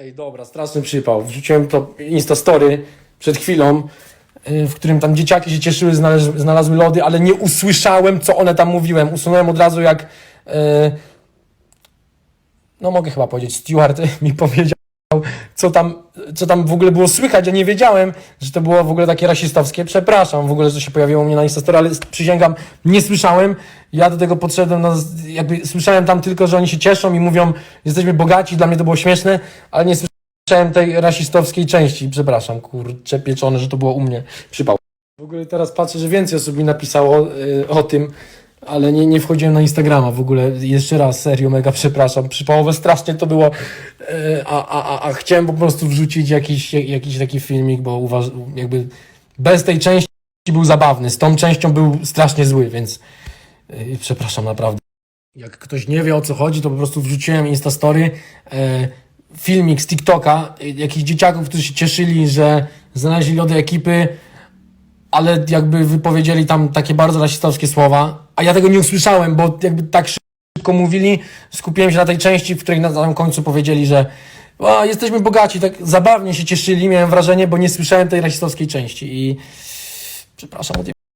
Ej, dobra, straszny przypał. Wrzuciłem to Insta Story przed chwilą, y, w którym tam dzieciaki się cieszyły, znalazły, lody, ale nie usłyszałem, co one tam mówiłem. Usunąłem od razu, jak. y, no, mogę chyba powiedzieć, Stewart mi powiedział, co tam, co tam w ogóle było słychać. Ja nie wiedziałem, że to było w ogóle takie rasistowskie. Przepraszam w ogóle, że to się pojawiło u mnie na Insta Story, ale przysięgam, nie słyszałem. Ja do tego podszedłem, no, jakby słyszałem tam tylko, że oni się cieszą i mówią, jesteśmy bogaci, dla mnie to było śmieszne, ale nie słyszałem tej rasistowskiej części. Przepraszam, kurczę pieczone, że to było u mnie. Przypał. W ogóle teraz patrzę, że więcej osób mi napisało y, o tym, ale nie, nie wchodziłem na Instagrama w ogóle. Jeszcze raz, serio, mega przepraszam. Przypałowe strasznie to było, y, a, a, a, a chciałem po prostu wrzucić jakiś, jakiś taki filmik, bo uważ, jakby bez tej części był zabawny, z tą częścią był strasznie zły, więc y, przepraszam naprawdę. Jak ktoś nie wie o co chodzi, to po prostu wrzuciłem Instastory e, filmik z TikToka e, jakichś dzieciaków, którzy się cieszyli, że znaleźli lody ekipy, ale jakby wypowiedzieli tam takie bardzo rasistowskie słowa, a ja tego nie usłyszałem, bo jakby tak szybko mówili, skupiłem się na tej części, w której na samym końcu powiedzieli, że o, jesteśmy bogaci, tak zabawnie się cieszyli, miałem wrażenie, bo nie słyszałem tej rasistowskiej części i przepraszam